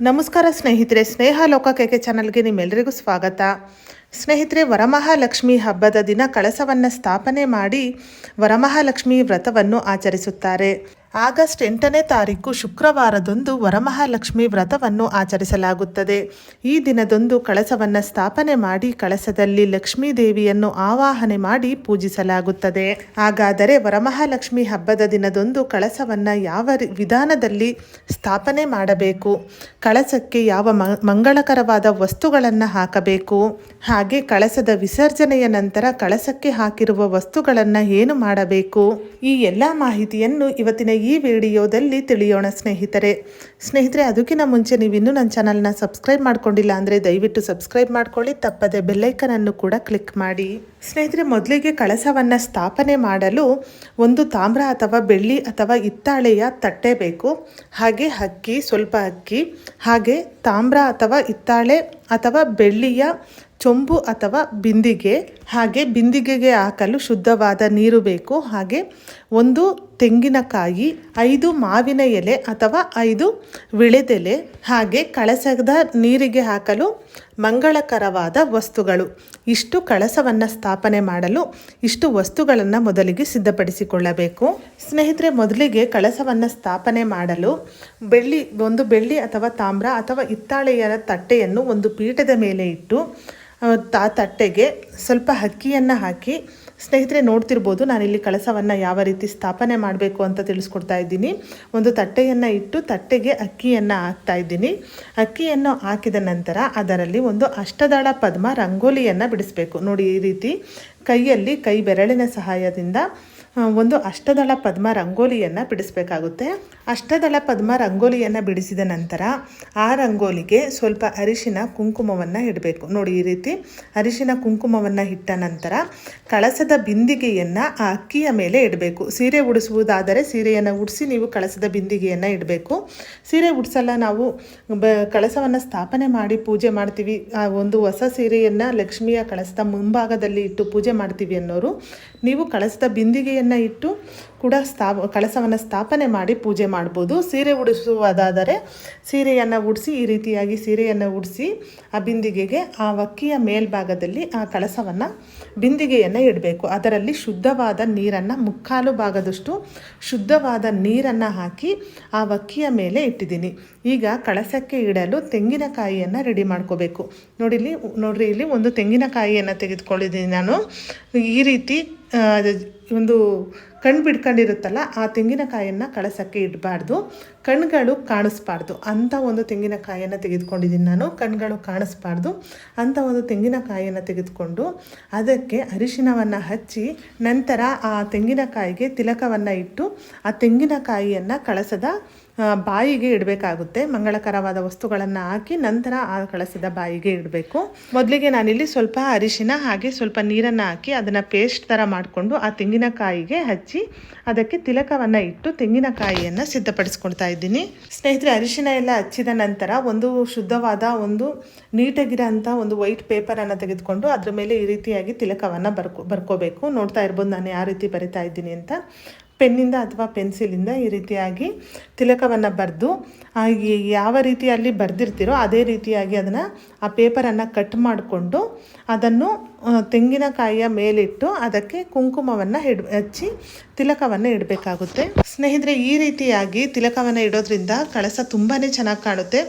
ನಮಸ್ಕಾರ ಸ್ನೇಹಿತರೆ ಸ್ನೇಹ ಲೋಕ ಕೆಕೆ ಚಾನಲ್ಗೆ ನಿಮ್ಮೆಲ್ಲರಿಗೂ ಸ್ವಾಗತ ಸ್ನೇಹಿತರೆ, ವರಮಹಾಲಕ್ಷ್ಮಿ ಹಬ್ಬದ ದಿನ ಕಳಸವನ್ನು ಸ್ಥಾಪನೆ ಮಾಡಿ ವರಮಹಾಲಕ್ಷ್ಮಿ ವ್ರತವನ್ನು ಆಚರಿಸುತ್ತಾರೆ. ಆಗಸ್ಟ್ ಎಂಟನೇ ತಾರೀಕು ಶುಕ್ರವಾರದಂದು ವರಮಹಾಲಕ್ಷ್ಮಿ ವ್ರತವನ್ನು ಆಚರಿಸಲಾಗುತ್ತದೆ. ಈ ದಿನದಂದು ಕಳಸವನ್ನು ಸ್ಥಾಪನೆ ಮಾಡಿ ಕಳಸದಲ್ಲಿ ಲಕ್ಷ್ಮೀ ದೇವಿಯನ್ನು ಆವಾಹನೆ ಮಾಡಿ ಪೂಜಿಸಲಾಗುತ್ತದೆ. ಹಾಗಾದರೆ ವರಮಹಾಲಕ್ಷ್ಮಿ ಹಬ್ಬದ ದಿನದಂದು ಕಳಸವನ್ನು ಯಾವ ವಿಧಾನದಲ್ಲಿ ಸ್ಥಾಪನೆ ಮಾಡಬೇಕು? ಕಳಸಕ್ಕೆ ಯಾವ ಮಂಗಳಕರವಾದ ವಸ್ತುಗಳನ್ನು ಹಾಕಬೇಕು? ಹಾಗೆ ಕಳಸದ ವಿಸರ್ಜನೆಯ ನಂತರ ಕಳಸಕ್ಕೆ ಹಾಕಿರುವ ವಸ್ತುಗಳನ್ನು ಏನು ಮಾಡಬೇಕು? ಈ ಎಲ್ಲ ಮಾಹಿತಿಯನ್ನು ಇವತ್ತಿನ ಈ ವಿಡಿಯೋದಲ್ಲಿ ತಿಳಿಯೋಣ ಸ್ನೇಹಿತರೆ. ಸ್ನೇಹಿತರೆ, ಅದಕ್ಕಿಂತ ಮುಂಚೆ ನೀವು ಇನ್ನೂ ನನ್ನ ಚಾನಲ್ನ ಸಬ್ಸ್ಕ್ರೈಬ್ ಮಾಡ್ಕೊಂಡಿಲ್ಲ ಅಂದರೆ ದಯವಿಟ್ಟು ಸಬ್ಸ್ಕ್ರೈಬ್ ಮಾಡ್ಕೊಳ್ಳಿ, ತಪ್ಪದೆ ಬೆಲ್ಲೈಕನನ್ನು ಕೂಡ ಕ್ಲಿಕ್ ಮಾಡಿ. ಸ್ನೇಹಿತರೆ, ಮೊದಲಿಗೆ ಕಳಸವನ್ನು ಸ್ಥಾಪನೆ ಮಾಡಲು ಒಂದು ತಾಮ್ರ ಅಥವಾ ಬೆಳ್ಳಿ ಅಥವಾ ಹಿತ್ತಾಳೆಯ ತಟ್ಟೆ ಬೇಕು. ಹಾಗೆ ಅಕ್ಕಿ, ಸ್ವಲ್ಪ ಅಕ್ಕಿ, ಹಾಗೆ ತಾಮ್ರ ಅಥವಾ ಹಿತ್ತಾಳೆ ಅಥವಾ ಬೆಳ್ಳಿಯ ಚೊಂಬು ಅಥವಾ ಬಿಂದಿಗೆ, ಹಾಗೆ ಬಿಂದಿಗೆಗೆ ಹಾಕಲು ಶುದ್ಧವಾದ ನೀರು ಬೇಕು. ಹಾಗೆ ಒಂದು ತೆಂಗಿನಕಾಯಿ ಐದು ಮಾವಿನ ಎಲೆ ಅಥವಾ ಐದು ವಿಳೆದೆಲೆ ಹಾಗೆ ಕಳಸದ ನೀರಿಗೆ ಹಾಕಲು ಮಂಗಳಕರವಾದ ವಸ್ತುಗಳು. ಇಷ್ಟು ಕಳಸವನ್ನು ಸ್ಥಾಪನೆ ಮಾಡಲು ಇಷ್ಟು ವಸ್ತುಗಳನ್ನು ಮೊದಲಿಗೆ ಸಿದ್ಧಪಡಿಸಿಕೊಳ್ಳಬೇಕು. ಸ್ನೇಹಿತರೆ ಮೊದಲಿಗೆ ಕಳಸವನ್ನು ಸ್ಥಾಪನೆ ಮಾಡಲು ಬೆಳ್ಳಿ ಒಂದು ಬೆಳ್ಳಿ ಅಥವಾ ತಾಮ್ರ ಅಥವಾ ಹಿತ್ತಾಳೆಯ ತಟ್ಟೆಯನ್ನು ಒಂದು ಪೀಠದ ಮೇಲೆ ಇಟ್ಟು ಆ, ತಟ್ಟೆಗೆ ಸ್ವಲ್ಪ ಅಕ್ಕಿಯನ್ನು ಹಾಕಿ ಸ್ನೇಹಿತರೆ, ನೋಡ್ತಿರ್ಬೋದು, ನಾನಿಲ್ಲಿ ಕಳಸವನ್ನು ಯಾವ ರೀತಿ ಸ್ಥಾಪನೆ ಮಾಡಬೇಕು ಅಂತ ತಿಳಿಸ್ಕೊಡ್ತಾ ಇದ್ದೀನಿ. ಒಂದು ತಟ್ಟೆಯನ್ನು ಇಟ್ಟು ತಟ್ಟೆಗೆ ಅಕ್ಕಿಯನ್ನು ಹಾಕ್ತಾ ಇದ್ದೀನಿ. ಅಕ್ಕಿಯನ್ನು ಹಾಕಿದ ನಂತರ ಅದರಲ್ಲಿ ಒಂದು ಅಷ್ಟದಳ ಪದ್ಮ, ರಂಗೋಲಿಯನ್ನು ಬಿಡಿಸಬೇಕು. ನೋಡಿ ಈ ರೀತಿ ಕೈಯಲ್ಲಿ ಕೈ ಬೆರಳಿನ ಸಹಾಯದಿಂದ ಒಂದು ಅಷ್ಟದಳ ಪದ್ಮ ರಂಗೋಲಿಯನ್ನು ಬಿಡಿಸಬೇಕಾಗುತ್ತೆ. ಅಷ್ಟದಳ ಪದ್ಮ ರಂಗೋಲಿಯನ್ನು ಬಿಡಿಸಿದ ನಂತರ ಆ ರಂಗೋಲಿಗೆ ಸ್ವಲ್ಪ ಅರಿಶಿನ ಕುಂಕುಮವನ್ನು ಇಡಬೇಕು. ನೋಡಿ ಈ ರೀತಿ ಅರಿಶಿನ ಕುಂಕುಮವನ್ನು ಇಟ್ಟ ನಂತರ ಕಳಸದ ಬಿಂದಿಗೆಯನ್ನು ಆ ಅಕ್ಕಿಯ ಮೇಲೆ ಇಡಬೇಕು. ಸೀರೆ ಉಡಿಸುವುದಾದರೆ ಸೀರೆಯನ್ನು ಉಡಿಸಿ ನೀವು ಕಳಸದ ಬಿಂದಿಗೆಯನ್ನು ಇಡಬೇಕು. ಸೀರೆ ಉಡಿಸಲ್ಲ ನಾವು ಬ ಕಳಸವನ್ನು ಸ್ಥಾಪನೆ ಮಾಡಿ ಪೂಜೆ ಮಾಡ್ತೀವಿ. ಆ ಒಂದು ಹೊಸ ಸೀರೆಯನ್ನು ಲಕ್ಷ್ಮಿಯ ಕಳಸದ ಮುಂಭಾಗದಲ್ಲಿ ಇಟ್ಟು ಪೂಜೆ ಮಾಡ್ತೀವಿ ಅನ್ನೋರು ನೀವು ಕಳಸದ ಬಿಂದಿಗೆಯನ್ನು ಇಟ್ಟು ಕೂಡ ಸ್ಥಾ ಕಳಸವನ್ನು ಸ್ಥಾಪನೆ ಮಾಡಿ ಪೂಜೆ ಮಾಡ್ಬೋದು. ಸೀರೆ ಉಡಿಸುವುದಾದರೆ ಸೀರೆಯನ್ನು ಉಡಿಸಿ, ಈ ರೀತಿಯಾಗಿ ಸೀರೆಯನ್ನು ಉಡಿಸಿ ಆ ಬಿಂದಿಗೆಗೆ, ಆ ಅಕ್ಕಿಯ ಮೇಲ್ಭಾಗದಲ್ಲಿ ಆ ಕಳಸವನ್ನು ಬಿಂದಿಗೆಯನ್ನು ಇಡಬೇಕು. ಅದರಲ್ಲಿ ಶುದ್ಧವಾದ ನೀರನ್ನು, ಮುಕ್ಕಾಲು ಭಾಗದಷ್ಟು ಶುದ್ಧವಾದ ನೀರನ್ನು ಹಾಕಿ ಆ ಅಕ್ಕಿಯ ಮೇಲೆ ಇಟ್ಟಿದ್ದೀನಿ. ಈಗ ಕಳಸಕ್ಕೆ ಇಡಲು ತೆಂಗಿನಕಾಯಿಯನ್ನು ರೆಡಿ ಮಾಡ್ಕೋಬೇಕು. ನೋಡಿಲಿ ನೋಡ್ರಿ ಇಲ್ಲಿ ಒಂದು ತೆಂಗಿನಕಾಯಿಯನ್ನು ತೆಗೆದುಕೊಂಡಿದ್ದೀನಿ ನಾನು. ಈ ರೀತಿ ಒಂದು ಕಣ್ಣು ಬಿಡ್ಕೊಂಡಿರುತ್ತಲ್ಲ ಆ ತೆಂಗಿನಕಾಯಿಯನ್ನು ಕಳಸಕ್ಕೆ ಇಡಬಾರ್ದು. ಕಣ್ಗಳು ಕಾಣಿಸ್ಬಾರ್ದು. ಅಂಥ ಒಂದು ತೆಂಗಿನಕಾಯಿಯನ್ನು ತೆಗೆದುಕೊಂಡಿದ್ದೀನಿ ನಾನು. ಕಣ್ಗಳು ಕಾಣಿಸ್ಬಾರ್ದು. ಅಂಥ ಒಂದು ತೆಂಗಿನಕಾಯಿಯನ್ನು ತೆಗೆದುಕೊಂಡು ಅದಕ್ಕೆ ಅರಿಶಿನವನ್ನು ಹಚ್ಚಿ ನಂತರ ಆ ತೆಂಗಿನಕಾಯಿಗೆ ತಿಲಕವನ್ನು ಇಟ್ಟು ಆ ತೆಂಗಿನಕಾಯಿಯನ್ನು ಕಳಸದ ಬಾಯಿಗೆ ಇಡಬೇಕಾಗುತ್ತೆ. ಮಂಗಳಕರವಾದ ವಸ್ತುಗಳನ್ನು ಹಾಕಿ ನಂತರ ಆ ಕಳಸದ ಬಾಯಿಗೆ ಇಡಬೇಕು. ಮೊದಲಿಗೆ ನಾನಿಲ್ಲಿ ಸ್ವಲ್ಪ ಅರಿಶಿನ ಹಾಗೆ ಸ್ವಲ್ಪ ನೀರನ್ನು ಹಾಕಿ ಅದನ್ನು ಪೇಸ್ಟ್ ಥರ ಮಾಡಿಕೊಂಡು ಆ ತೆಂಗಿನಕಾಯಿಗೆ ಹಚ್ಚಿ ಅದಕ್ಕೆ ತಿಲಕವನ್ನು ಇಟ್ಟು ತೆಂಗಿನಕಾಯಿಯನ್ನು ಸಿದ್ಧಪಡಿಸ್ಕೊಳ್ತಾ ಇದ್ದೀನಿ. ಸ್ನೇಹಿತರೆ, ಅರಿಶಿನ ಎಲ್ಲ ಹಚ್ಚಿದ ನಂತರ ಒಂದು ಶುದ್ಧವಾದ ಒಂದು ನೀಟಾಗಿರೋಂಥ ಒಂದು ವೈಟ್ ಪೇಪರನ್ನು ತೆಗೆದುಕೊಂಡು ಅದ್ರ ಮೇಲೆ ಈ ರೀತಿಯಾಗಿ ತಿಲಕವನ್ನು ಬರ್ಕೊ, ಬರ್ಕೋಬೇಕು. ನೋಡ್ತಾ ಇರ್ಬೋದು ನಾನು ಯಾವ ರೀತಿ ಬರಿತಾ ಇದ್ದೀನಿ ಅಂತ. ಪೆನ್ನಿಂದ ಅಥವಾ ಪೆನ್ಸಿಲಿಂದ ಈ ರೀತಿಯಾಗಿ ತಿಲಕವನ್ನು ಬರೆದು ಯಾವ ರೀತಿಯಲ್ಲಿ ಬರೆದಿರ್ತೀರೋ ಅದೇ ರೀತಿಯಾಗಿ ಅದನ್ನು ಆ ಪೇಪರನ್ನು ಕಟ್ ಮಾಡಿಕೊಂಡು ಅದನ್ನು ತೆಂಗಿನಕಾಯಿಯ ಮೇಲಿಟ್ಟು ಅದಕ್ಕೆ ಕುಂಕುಮವನ್ನು ಇಡ್, ಹಚ್ಚಿ ತಿಲಕವನ್ನು ಇಡಬೇಕಾಗುತ್ತೆ. ಸ್ನೇಹಿತರೆ, ಈ ರೀತಿಯಾಗಿ ತಿಲಕವನ್ನು ಇಡೋದ್ರಿಂದ ಕಳಸ ತುಂಬಾ ಚೆನ್ನಾಗಿ ಕಾಣುತ್ತೆ.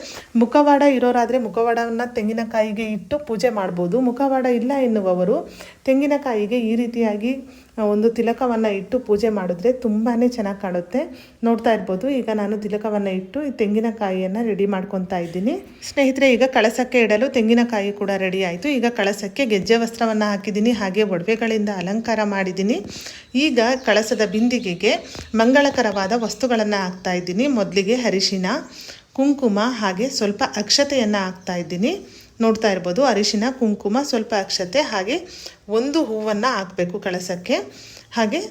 ಮುಖವಾಡ ಇರೋರಾದರೆ ಮುಖವಾಡವನ್ನು ತೆಂಗಿನಕಾಯಿಗೆ ಇಟ್ಟು ಪೂಜೆ ಮಾಡ್ಬೋದು. ಮುಖವಾಡ ಇಲ್ಲ ಎನ್ನುವವರು ತೆಂಗಿನಕಾಯಿಗೆ ಈ ರೀತಿಯಾಗಿ ಒಂದು ತಿಲಕವನ್ನು ಇಟ್ಟು ಪೂಜೆ ಮಾಡಿದ್ರೆ ತುಂಬಾ ಚೆನ್ನಾಗಿ ಕಾಣುತ್ತೆ. ನೋಡ್ತಾ ಇರ್ಬೋದು, ಈಗ ನಾನು ತಿಲಕವನ್ನು ಇಟ್ಟು ಈ ತೆಂಗಿನಕಾಯಿಯನ್ನು ರೆಡಿ ಮಾಡ್ಕೊತಾ ಇದ್ದೀನಿ. ಸ್ನೇಹಿತರೆ, ಈಗ ಕಳಸಕ್ಕೆ ಇಡಲು ತೆಂಗಿನಕಾಯಿ ಕೂಡ ರೆಡಿ ಆಯಿತು. ಈಗ ಕಳಸಕ್ಕೆ ಗೆಜ್ಜೆ ವಸ್ತ್ರವನ್ನು ಹಾಕಿದ್ದೀನಿ, ಹಾಗೆ ಒಡವೆಗಳಿಂದ ಅಲಂಕಾರ ಮಾಡಿದ್ದೀನಿ. ಈಗ ಕಳಸದ ಬಿಂದಿಗೆಗೆ ಮಂಗಳಕರವಾದ ವಸ್ತುಗಳನ್ನು ಹಾಕ್ತಾ ಇದ್ದೀನಿ. ಮೊದಲಿಗೆ ಅರಿಶಿನ, ಕುಂಕುಮ, ಹಾಗೆ ಸ್ವಲ್ಪ ಅಕ್ಷತೆಯನ್ನು ಹಾಕ್ತಾ ಇದ್ದೀನಿ. ನೋಡ್ತಾ ಇರ್ಬೋದು, ಅರಿಶಿನ, ಕುಂಕುಮ ಸ್ವಲ್ಪ ಅಕ್ಷತೆ, ಹಾಗೆ ಒಂದು ಹೂವನ್ನು ಹಾಕಬೇಕು ಕಳಸಕ್ಕೆ. ಹಾಗೆ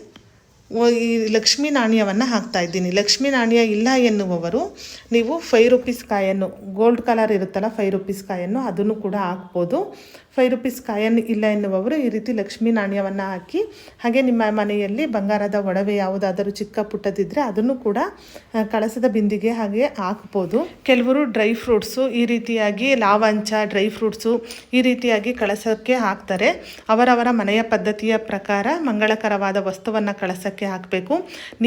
ಈ ಲಕ್ಷ್ಮೀ ನಾಣ್ಯವನ್ನು ಹಾಕ್ತಾ ಇದ್ದೀನಿ. ಲಕ್ಷ್ಮೀ ನಾಣ್ಯ ಇಲ್ಲ ಎನ್ನುವವರು, ನೀವು ಫೈವ್ ರುಪೀಸ್ ಕಾಯನ್ನು ಗೋಲ್ಡ್ ಕಲರ್ ಇರುತ್ತಲ್ಲ ಫೈವ್ ರುಪೀಸ್ ಕಾಯನ್ನು ಅದನ್ನು ಕೂಡ ಹಾಕ್ಬೋದು. ಫೈವ್ ರುಪೀಸ್ ಕಾಯನ್ನು ಇಲ್ಲ ಎನ್ನುವವರು ಈ ರೀತಿ ಲಕ್ಷ್ಮೀ ನಾಣ್ಯವನ್ನು ಹಾಕಿ, ಹಾಗೆ ನಿಮ್ಮ ಮನೆಯಲ್ಲಿ ಬಂಗಾರದ ಒಡವೆ ಯಾವುದಾದರೂ ಚಿಕ್ಕ ಪುಟ್ಟದಿದ್ದರೆ ಅದನ್ನು ಕೂಡ ಕಳಸದ ಬಿಂದಿಗೆ ಹಾಗೆ ಹಾಕ್ಬೋದು. ಕೆಲವರು ಡ್ರೈ ಫ್ರೂಟ್ಸು ಈ ರೀತಿಯಾಗಿ ಲಾವಂಚ, ಡ್ರೈ ಫ್ರೂಟ್ಸು ಈ ರೀತಿಯಾಗಿ ಕಳಸಕ್ಕೆ ಹಾಕ್ತಾರೆ. ಅವರವರ ಮನೆಯ ಪದ್ಧತಿಯ ಪ್ರಕಾರ ಮಂಗಳಕರವಾದ ವಸ್ತುವನ್ನು ಕಳಸಕ್ಕೆ ಹಾಕಬೇಕು.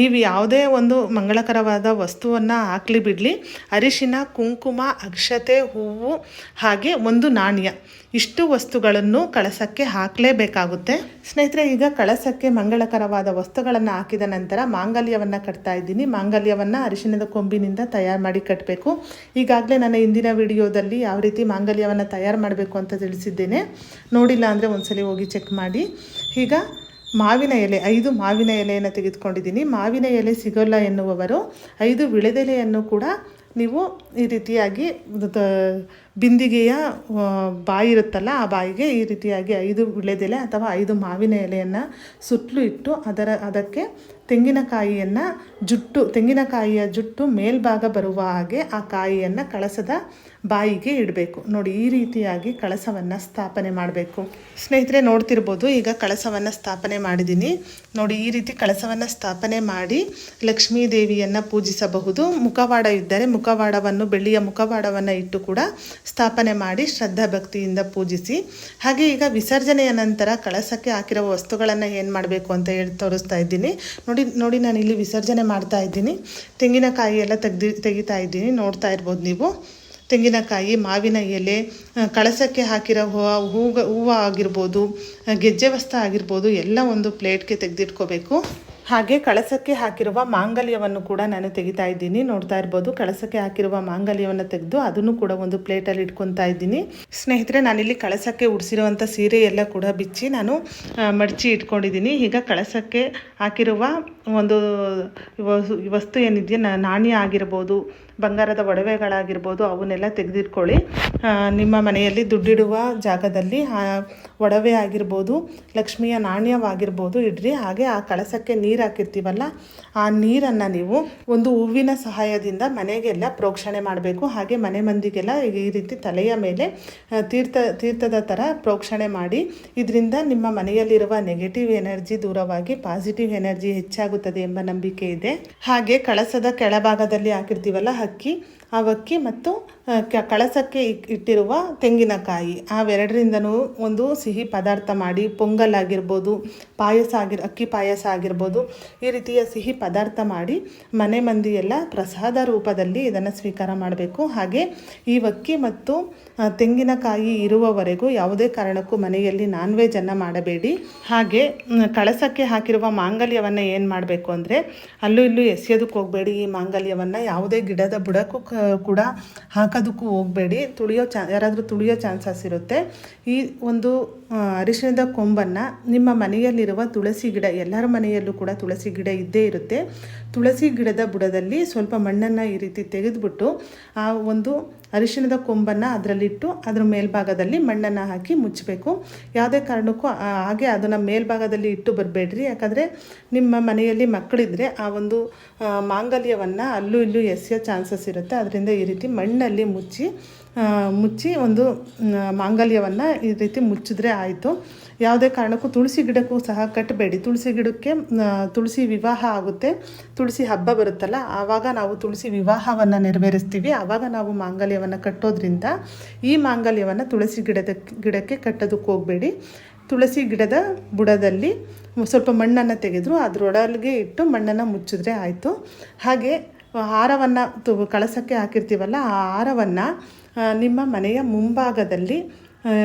ನೀವು ಯಾವುದೇ ಒಂದು ಮಂಗಳಕರವಾದ ವಸ್ತುವನ್ನು ಹಾಕಲಿ ಬಿಡಲಿ. ಅರಿಶಿನ, ಕುಂಕುಮ, ಅಕ್ಷತೆ, ಹೂವು ಹಾಗೆ ಒಂದು ನಾಣ್ಯ. ಇಷ್ಟು ವಸ್ತುಗಳನ್ನು ಕಳಸಕ್ಕೆ ಹಾಕಲೇಬೇಕಾಗುತ್ತೆ. ಸ್ನೇಹಿತರೆ, ಈಗ ಕಳಸಕ್ಕೆ ಮಂಗಳಕರವಾದ ವಸ್ತುಗಳನ್ನು ಹಾಕಿದ ನಂತರ ಮಾಂಗಲ್ಯವನ್ನು ಕಟ್ತಾ ಇದ್ದೀನಿ. ಮಾಂಗಲ್ಯವನ್ನು ಅರಿಶಿಣದ ಕೊಂಬಿನಿಂದ ತಯಾರು ಮಾಡಿ ಕಟ್ಟಬೇಕು ಈಗಾಗಲೇ ನನ್ನ ಇಂದಿನ ವಿಡಿಯೋದಲ್ಲಿ ಯಾವ ರೀತಿ ಮಾಂಗಲ್ಯವನ್ನು ತಯಾರು ಮಾಡಬೇಕು ಅಂತ ತಿಳಿಸಿದ್ದೇನೆ. ನೋಡಿಲ್ಲ ಅಂದರೆ ಒಂದ್ಸಲಿ ಹೋಗಿ ಚೆಕ್ ಮಾಡಿ. ಈಗ ಮಾವಿನ ಎಲೆ, ಐದು ಮಾವಿನ ಎಲೆಯನ್ನು ತೆಗೆದುಕೊಂಡಿದ್ದೀನಿ. ಮಾವಿನ ಎಲೆ ಸಿಗೋಲ್ಲ ಎನ್ನುವವರು ಐದು ವಿಳೆದೆಲೆಯನ್ನು ಕೂಡ ನೀವು ಈ ರೀತಿಯಾಗಿ ಬಿಂದಿಗೆಯ ಬಾಯಿ ಇರುತ್ತಲ್ಲ, ಆ ಬಾಯಿಗೆ ಈ ರೀತಿಯಾಗಿ ಐದು ವಿಳೆದೆಲೆ ಅಥವಾ ಐದು ಮಾವಿನ ಎಲೆಯನ್ನು ಸುತ್ತಲೂ ಇಟ್ಟು ಅದರ, ಅದಕ್ಕೆ ತೆಂಗಿನಕಾಯಿಯನ್ನು ಜುಟ್ಟು, ತೆಂಗಿನಕಾಯಿಯ ಜುಟ್ಟು ಮೇಲ್ಭಾಗ ಬರುವ ಹಾಗೆ ಆ ಕಾಯಿಯನ್ನು ಕಳಸದ ಬಾಯಿಗೆ ಇಡಬೇಕು. ನೋಡಿ, ಈ ರೀತಿಯಾಗಿ ಕಳಸವನ್ನು ಸ್ಥಾಪನೆ ಮಾಡಬೇಕು. ಸ್ನೇಹಿತರೆ, ನೋಡ್ತಿರ್ಬೋದು, ಈಗ ಕಳಸವನ್ನು ಸ್ಥಾಪನೆ ಮಾಡಿದ್ದೀನಿ. ನೋಡಿ, ಈ ರೀತಿ ಕಳಸವನ್ನು ಸ್ಥಾಪನೆ ಮಾಡಿ ಲಕ್ಷ್ಮೀ ದೇವಿಯನ್ನು ಪೂಜಿಸಬಹುದು. ಮುಖವಾಡ ಇದ್ದರೆ ಮುಖವಾಡವನ್ನು, ಬೆಳ್ಳಿಯ ಮುಖವಾಡವನ್ನು ಇಟ್ಟು ಕೂಡ ಸ್ಥಾಪನೆ ಮಾಡಿ ಶ್ರದ್ಧಾ ಭಕ್ತಿಯಿಂದ ಪೂಜಿಸಿ. ಹಾಗೆ ಈಗ ವಿಸರ್ಜನೆಯ ನಂತರ ಕಳಸಕ್ಕೆ ಹಾಕಿರೋ ವಸ್ತುಗಳನ್ನು ಏನು ಮಾಡಬೇಕು ಅಂತ ಹೇಳಿ ತೋರಿಸ್ತಾ ಇದ್ದೀನಿ. ನೋಡಿ ನಾನು ಇಲ್ಲಿ ವಿಸರ್ಜನೆ ಮಾಡ್ತಾ ಇದ್ದೀನಿ. ತೆಂಗಿನಕಾಯಿ ಎಲ್ಲ ತೆಗ್ದು, ತೆಗಿತಾ ಇದ್ದೀನಿ. ನೋಡ್ತಾ ಇರ್ಬೋದು ನೀವು. ತೆಂಗಿನಕಾಯಿ, ಮಾವಿನ ಎಲೆ ಕಳಸಕ್ಕೆ ಹಾಕಿರೋ ಹೂವು ಹೂವು ಹೂವು ಆಗಿರ್ಬೋದು ಗೆಜ್ಜೆ ವಸ್ತು ಆಗಿರ್ಬೋದು, ಎಲ್ಲ ಒಂದು ಪ್ಲೇಟ್ಗೆ ತೆಗೆದಿಟ್ಕೋಬೇಕು. ಹಾಗೆ ಕಳಸಕ್ಕೆ ಹಾಕಿರುವ ಮಾಂಗಲ್ಯವನ್ನು ಕೂಡ ನಾನು ತೆಗಿತಾ ಇದ್ದೀನಿ. ನೋಡ್ತಾ ಇರ್ಬೋದು, ಕಳಸಕ್ಕೆ ಹಾಕಿರುವ ಮಾಂಗಲ್ಯವನ್ನು ತೆಗೆದು ಅದನ್ನು ಕೂಡ ಒಂದು ಪ್ಲೇಟಲ್ಲಿ ಇಟ್ಕೊತಾ ಇದ್ದೀನಿ. ಸ್ನೇಹಿತರೆ, ನಾನಿಲ್ಲಿ ಕಳಸಕ್ಕೆ ಉಡಿಸಿರುವಂಥ ಸೀರೆ ಎಲ್ಲ ಕೂಡ ಬಿಚ್ಚಿ ನಾನು ಮಡಚಿ ಇಟ್ಕೊಂಡಿದ್ದೀನಿ. ಈಗ ಕಳಸಕ್ಕೆ ಹಾಕಿರುವ ಒಂದು ವಸ್ತು ಏನಿದೆಯಾ, ನಾ- ನಾಣ್ಯ ಆಗಿರ್ಬೋದು, ಬಂಗಾರದ ಒಡವೆಗಳಾಗಿರ್ಬೋದು, ಅವನ್ನೆಲ್ಲ ತೆಗೆದಿಟ್ಕೊಳ್ಳಿ. ನಿಮ್ಮ ಮನೆಯಲ್ಲಿ ದುಡ್ಡಿಡುವ ಜಾಗದಲ್ಲಿ ಒಡವೆ ಆಗಿರ್ಬೋದು, ಲಕ್ಷ್ಮಿಯ ನಾಣ್ಯವಾಗಿರ್ಬೋದು ಇಡ್ರಿ. ಹಾಗೆ ಆ ಕಳಸಕ್ಕೆ ನೀರು ಹಾಕಿರ್ತೀವಲ್ಲ ಆ ನೀರನ್ನು ನೀವು ಒಂದು ಹೂವಿನ ಸಹಾಯದಿಂದ ಮನೆಗೆಲ್ಲ ಪ್ರೋಕ್ಷಣೆ ಮಾಡಬೇಕು. ಹಾಗೆ ಮನೆ ಮಂದಿಗೆಲ್ಲ ಈ ರೀತಿ ತಲೆಯ ಮೇಲೆ ತೀರ್ಥ, ತೀರ್ಥದ ಥರ ಪ್ರೋಕ್ಷಣೆ ಮಾಡಿ, ಇದರಿಂದ ನಿಮ್ಮ ಮನೆಯಲ್ಲಿರುವ ನೆಗೆಟಿವ್ ಎನರ್ಜಿ ದೂರವಾಗಿ ಪಾಸಿಟಿವ್ ಎನರ್ಜಿ ಹೆಚ್ಚಾಗುತ್ತದೆ ಎಂಬ ನಂಬಿಕೆ ಇದೆ. ಹಾಗೆ ಕಳಸದ ಕೆಳಭಾಗದಲ್ಲಿ ಹಾಕಿರ್ತೀವಲ್ಲ ಅಕ್ಕಿ ಆ ಅಕ್ಕಿ ಮತ್ತು ಕಳಸಕ್ಕೆ ಇಟ್ಟಿರುವ ತೆಂಗಿನಕಾಯಿ. ಅವೆರಡರಿಂದನೂ ಒಂದು ಸಿಹಿ ಪದಾರ್ಥ ಮಾಡಿ ಪೊಂಗಲ್ ಆಗಿರ್ಬೋದು ಪಾಯಸ ಆಗಿರ್, ಅಕ್ಕಿ ಪಾಯಸ ಆಗಿರ್ಬೋದು, ಈ ರೀತಿಯ ಸಿಹಿ ಪದಾರ್ಥ ಮಾಡಿ ಮನೆ ಮಂದಿಯೆಲ್ಲ ಪ್ರಸಾದ ರೂಪದಲ್ಲಿ ಇದನ್ನು ಸ್ವೀಕಾರ ಮಾಡಬೇಕು. ಹಾಗೆ ಈ ಅಕ್ಕಿ ಮತ್ತು ತೆಂಗಿನಕಾಯಿ ಇರುವವರೆಗೂ ಯಾವುದೇ ಕಾರಣಕ್ಕೂ ಮನೆಯಲ್ಲಿ ನಾನ್ ವೆಜನ್ನು ಮಾಡಬೇಡಿ. ಹಾಗೆ ಕಳಸಕ್ಕೆ ಹಾಕಿರುವ ಮಾಂಗಲ್ಯವನ್ನು ಏನು ಮಾಡಬೇಕು ಅಂದರೆ, ಅಲ್ಲೂ ಇಲ್ಲೂ ಎಸೆಯೋದಕ್ಕೆ ಹೋಗಬೇಡಿ. ಈ ಮಾಂಗಲ್ಯವನ್ನು ಯಾವುದೇ ಗಿಡದ ಬುಡಕ್ಕೂ ಕೂಡ ಹಾಕೋದಕ್ಕೂ ಹೋಗಬೇಡಿ. ತುಳಿಯೋ ಚಾ ಯಾರಾದರೂ ತುಳಿಯೋ ಚಾನ್ಸಸ್ ಇರುತ್ತೆ. ಈ ಒಂದು ಅರಿಶಿಣದ ಕೊಂಬನ್ನು ನಿಮ್ಮ ಮನೆಯಲ್ಲಿರುವ ತುಳಸಿ ಗಿಡ, ಎಲ್ಲರ ಮನೆಯಲ್ಲೂ ಕೂಡ ತುಳಸಿ ಗಿಡ ಇದ್ದೇ ಇರುತ್ತೆ. ತುಳಸಿ ಗಿಡದ ಬುಡದಲ್ಲಿ ಸ್ವಲ್ಪ ಮಣ್ಣನ್ನು ಈ ರೀತಿ ತೆಗೆದುಬಿಟ್ಟು ಆ ಒಂದು ಅರಿಶಿಣದ ಕೊಂಬನ್ನು ಅದರಲ್ಲಿಟ್ಟು ಅದರ ಮೇಲ್ಭಾಗದಲ್ಲಿ ಮಣ್ಣನ್ನು ಹಾಕಿ ಮುಚ್ಚಬೇಕು. ಯಾವುದೇ ಕಾರಣಕ್ಕೂ ಹಾಗೆ ಅದನ್ನು ಮೇಲ್ಭಾಗದಲ್ಲಿ ಇಟ್ಟು ಬರಬೇಡ್ರಿ. ಯಾಕಂದರೆ ನಿಮ್ಮ ಮನೆಯಲ್ಲಿ ಮಕ್ಕಳಿದ್ರೆ ಆ ಒಂದು ಮಾಂಗಲ್ಯವನ್ನು ಅಲ್ಲೂ ಇಲ್ಲೂ ಎಸೆಯೋ ಚಾನ್ಸಸ್ ಇರುತ್ತೆ. ಅದರಿಂದ ಈ ರೀತಿ ಮಣ್ಣಲ್ಲಿ ಮುಚ್ಚಿ ಮುಚ್ಚಿ ಒಂದು ಮಾಂಗಲ್ಯವನ್ನು ಈ ರೀತಿ ಮುಚ್ಚಿದ್ರೆ ಆಯಿತು. ಯಾವುದೇ ಕಾರಣಕ್ಕೂ ತುಳಸಿ ಗಿಡಕ್ಕೂ ಸಹ ಕಟ್ಟಬೇಡಿ. ತುಳಸಿ ಗಿಡಕ್ಕೆ ತುಳಸಿ ವಿವಾಹ ಆಗುತ್ತೆ. ತುಳಸಿ ಹಬ್ಬ ಬರುತ್ತಲ್ಲ, ಆವಾಗ ನಾವು ತುಳಸಿ ವಿವಾಹವನ್ನು ನೆರವೇರಿಸ್ತೀವಿ. ಆವಾಗ ನಾವು ಮಾಂಗಲ್ಯವನ್ನು ಕಟ್ಟೋದ್ರಿಂದ ಈ ಮಾಂಗಲ್ಯವನ್ನು ತುಳಸಿ ಗಿಡದ, ಗಿಡಕ್ಕೆ ಕಟ್ಟೋದಕ್ಕೆ ಹೋಗಬೇಡಿ. ತುಳಸಿ ಗಿಡದ ಬುಡದಲ್ಲಿ ಸ್ವಲ್ಪ ಮಣ್ಣನ್ನು ತೆಗೆದ್ರು, ಅದರೊಳಗೆ ಇಟ್ಟು ಮಣ್ಣನ್ನು ಮುಚ್ಚಿದ್ರೆ ಆಯಿತು. ಹಾಗೆ ಹಾರವನ್ನು ತು, ಕಳಸಕ್ಕೆ ಹಾಕಿರ್ತೀವಲ್ಲ, ಆ ಹಾರವನ್ನು ನಿಮ್ಮ ಮನೆಯ ಮುಂಭಾಗದಲ್ಲಿ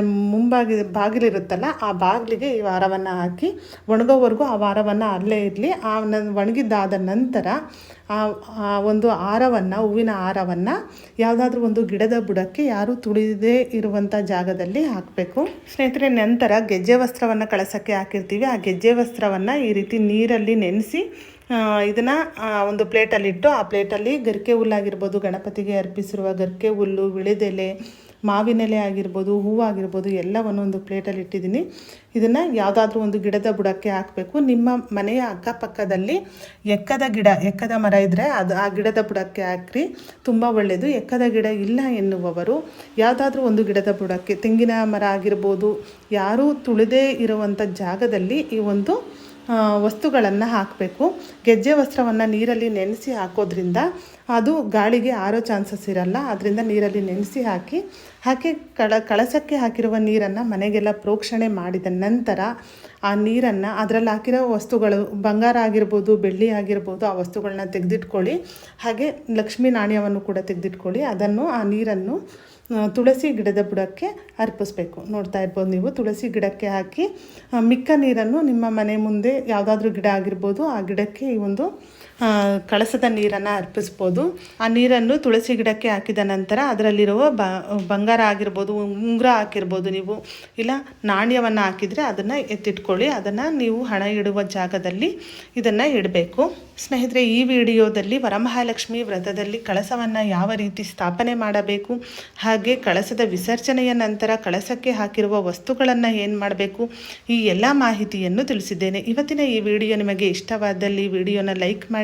ಮುಂಭಾಗಿ ಬಾಗಿಲಿರುತ್ತಲ್ಲ, ಆ ಬಾಗಿಲಿಗೆ ಈ ವಾರವನ್ನು ಹಾಕಿ, ಒಣಗೋವರೆಗೂ ಆ ವಾರವನ್ನು ಅಲ್ಲೇ ಇರಲಿ. ಆ ನ- ಒಣಗಿದ್ದಾದ ನಂತರ ಆ ಆ ಒಂದು ಹಾರವನ್ನು ಹೂವಿನ ಹಾರವನ್ನು ಯಾವುದಾದ್ರೂ ಒಂದು ಗಿಡದ ಬುಡಕ್ಕೆ ಯಾರೂ ತುಳಿದೇ ಇರುವಂಥ ಜಾಗದಲ್ಲಿ ಹಾಕಬೇಕು. ಸ್ನೇಹಿತರೆ, ನಂತರ ಗೆಜ್ಜೆ ವಸ್ತ್ರವನ್ನು ಕಳಸಕ್ಕೆ ಹಾಕಿರ್ತೀವಿ. ಆ ಗೆಜ್ಜೆ ವಸ್ತ್ರವನ್ನು ಈ ರೀತಿ ನೀರಲ್ಲಿ ನೆನೆಸಿ ಇದನ್ನು ಒಂದು ಪ್ಲೇಟಲ್ಲಿಟ್ಟು ಆ ಪ್ಲೇಟಲ್ಲಿ ಗರಿಕೆ ಹುಲ್ಲಾಗಿರ್ಬೋದು ಗಣಪತಿಗೆ ಅರ್ಪಿಸಿರುವ ಗರಿಕೆ ಹುಲ್ಲು ವಿಳೆದೆಲೆ ಮಾವಿನೆಲೆ ಆಗಿರ್ಬೋದು, ಹೂವು ಆಗಿರ್ಬೋದು, ಎಲ್ಲವನ್ನು ಒಂದು ಪ್ಲೇಟಲ್ಲಿ ಇಟ್ಟಿದ್ದೀನಿ. ಇದನ್ನು ಯಾವುದಾದ್ರೂ ಒಂದು ಗಿಡದ ಬುಡಕ್ಕೆ ಹಾಕಬೇಕು. ನಿಮ್ಮ ಮನೆಯ ಅಕ್ಕಪಕ್ಕದಲ್ಲಿ ಎಕ್ಕದ ಗಿಡ, ಎಕ್ಕದ ಮರ ಇದ್ದರೆ ಅದು ಆ ಗಿಡದ ಬುಡಕ್ಕೆ ಹಾಕ್ರಿ. ತುಂಬ ಒಳ್ಳೆಯದು ಎಕ್ಕದ ಗಿಡ ಇಲ್ಲ ಎನ್ನುವವರು, ಯಾವುದಾದ್ರೂ ಒಂದು ಗಿಡದ ಬುಡಕ್ಕೆ, ತೆಂಗಿನ ಮರ ಆಗಿರ್ಬೋದು, ಯಾರೂ ತುಳಿದೇ ಇರುವಂಥ ಜಾಗದಲ್ಲಿ ಈ ಒಂದು ವಸ್ತುಗಳನ್ನು ಹಾಕಬೇಕು. ಗೆಜ್ಜೆ ವಸ್ತ್ರವನ್ನು ನೀರಲ್ಲಿ ನೆನೆಸಿ ಹಾಕೋದ್ರಿಂದ ಅದು ಗಾಳಿಗೆ ಆರೋ ಚಾನ್ಸಸ್ ಇರಲ್ಲ. ಅದರಿಂದ ನೀರಲ್ಲಿ ನೆನೆಸಿ ಹಾಕಿ ಹಾಕಿ ಕಳ, ಕಳಸಕ್ಕೆ ಹಾಕಿರುವ ನೀರನ್ನು ಮನೆಗೆಲ್ಲ ಪ್ರೋಕ್ಷಣೆ ಮಾಡಿದ ನಂತರ ಆ ನೀರನ್ನು ಅದರಲ್ಲಿ ಹಾಕಿರೋ ವಸ್ತುಗಳು, ಬಂಗಾರ ಆಗಿರ್ಬೋದು, ಬೆಳ್ಳಿ ಆಗಿರ್ಬೋದು, ಆ ವಸ್ತುಗಳನ್ನ ತೆಗೆದಿಟ್ಕೊಳ್ಳಿ. ಹಾಗೆ ಲಕ್ಷ್ಮೀ ನಾಣ್ಯವನ್ನು ಕೂಡ ತೆಗೆದಿಟ್ಕೊಳ್ಳಿ. ಅದನ್ನು ಆ ನೀರನ್ನು ತುಳಸಿ ಗಿಡದ ಬುಡಕ್ಕೆ ಅರ್ಪಿಸ್ಬೇಕು. ನೋಡ್ತಾ ಇರ್ಬೋದು ನೀವು, ತುಳಸಿ ಗಿಡಕ್ಕೆ ಹಾಕಿ ಮಿಕ್ಕ ನೀರನ್ನು ನಿಮ್ಮ ಮನೆ ಮುಂದೆ ಯಾವುದಾದ್ರೂ ಗಿಡ ಆಗಿರ್ಬೋದು, ಆ ಗಿಡಕ್ಕೆ ಈ ಒಂದು ಕಳಸದ ನೀರನ್ನು ಅರ್ಪಿಸ್ಬೋದು. ಆ ನೀರನ್ನು ತುಳಸಿ ಗಿಡಕ್ಕೆ ಹಾಕಿದ ನಂತರ ಅದರಲ್ಲಿರುವ ಬ, ಬಂಗಾರ ಆಗಿರ್ಬೋದು, ಉಂಗುರ ಹಾಕಿರ್ಬೋದು ನೀವು. ಇಲ್ಲ, ನಾಣ್ಯವನ್ನು ಹಾಕಿದರೆ ಅದನ್ನು ಎತ್ತಿಟ್ಕೊಳ್ಳಿ, ಅದನ್ನು ನೀವು ಹಣ ಇಡುವ ಜಾಗದಲ್ಲಿ ಇದನ್ನು ಇಡಬೇಕು. ಸ್ನೇಹಿತರೆ, ಈ ವಿಡಿಯೋದಲ್ಲಿ ವರಮಹಾಲಕ್ಷ್ಮಿ ವ್ರತದಲ್ಲಿ ಕಳಸವನ್ನು ಯಾವ ರೀತಿ ಸ್ಥಾಪನೆ ಮಾಡಬೇಕು, ಹಾಗೆ ಕಳಸದ ವಿಸರ್ಜನೆಯ ನಂತರ ಕಳಸಕ್ಕೆ ಹಾಕಿರುವ ವಸ್ತುಗಳನ್ನು ಏನು ಮಾಡಬೇಕು, ಈ ಎಲ್ಲ ಮಾಹಿತಿಯನ್ನು ತಿಳಿಸಿದ್ದೇನೆ. ಇವತ್ತಿನ ಈ ವಿಡಿಯೋ ನಿಮಗೆ ಇಷ್ಟವಾದಲ್ಲಿ ವಿಡಿಯೋನ ಲೈಕ್ ಮಾಡಿ